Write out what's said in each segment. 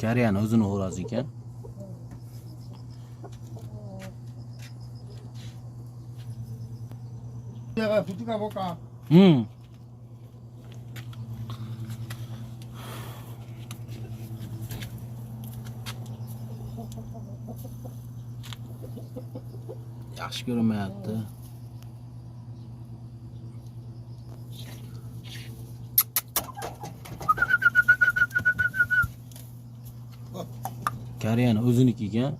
Keryan özün uğraz iken. Hmm. Yaş görünme yattı. Kariyani o'ziniki ekan.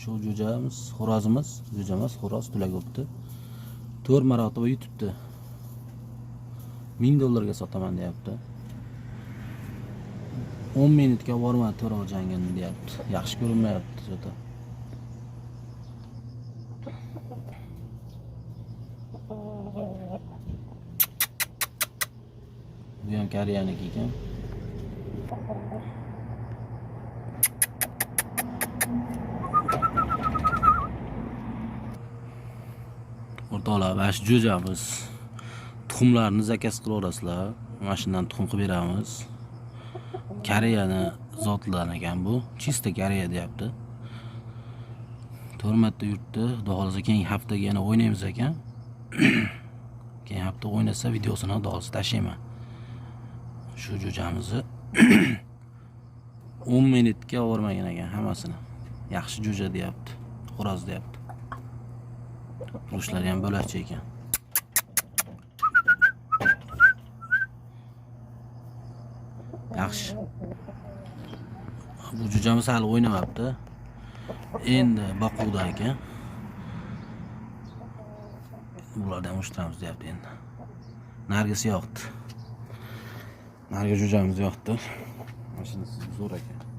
Shu jo'jamiz, xo'rozimiz, jo'ja emas, xo'roz tulak bo'libdi. 4 marotaba yutibdi. 1000 dollarga sotaman deyapti. 10 minutga bormadi to'rov jangini deyapti. Yaxshi ko'rinmayapti zota. Bu ham Koreyaniki ekan. Taolo mana shu jo'jamiz. Tuxumlarni zakaz qilaverasizlar. Mana shundan tuxum qilib beramiz. Koreyani zotlari ekan bu. Chista Koreya deyapti. To'rt marta yurtdi. Xudo xohlasa keyingi haftaga yana o'ynaymiz ekan. Keyingi hafta o'ynasa videosini xudo xohlasa tashlayman. Shu jo'jamizni 10 minutga o'rmagan ekan hammasini. Yaxshi jo'ja deyapti. Xo'roz deyapti. Go'shtlari ham bo'lakcha ekan. Yaxshi. Bu jo'jamiz hali o'ynamabdi. Endi boquvda ekan. Bulardan ushtiramiz deyapti endi. Nargisi yoqdi. Nargi jo'jamiz yoqdi. Mashinasi zo'r ekan.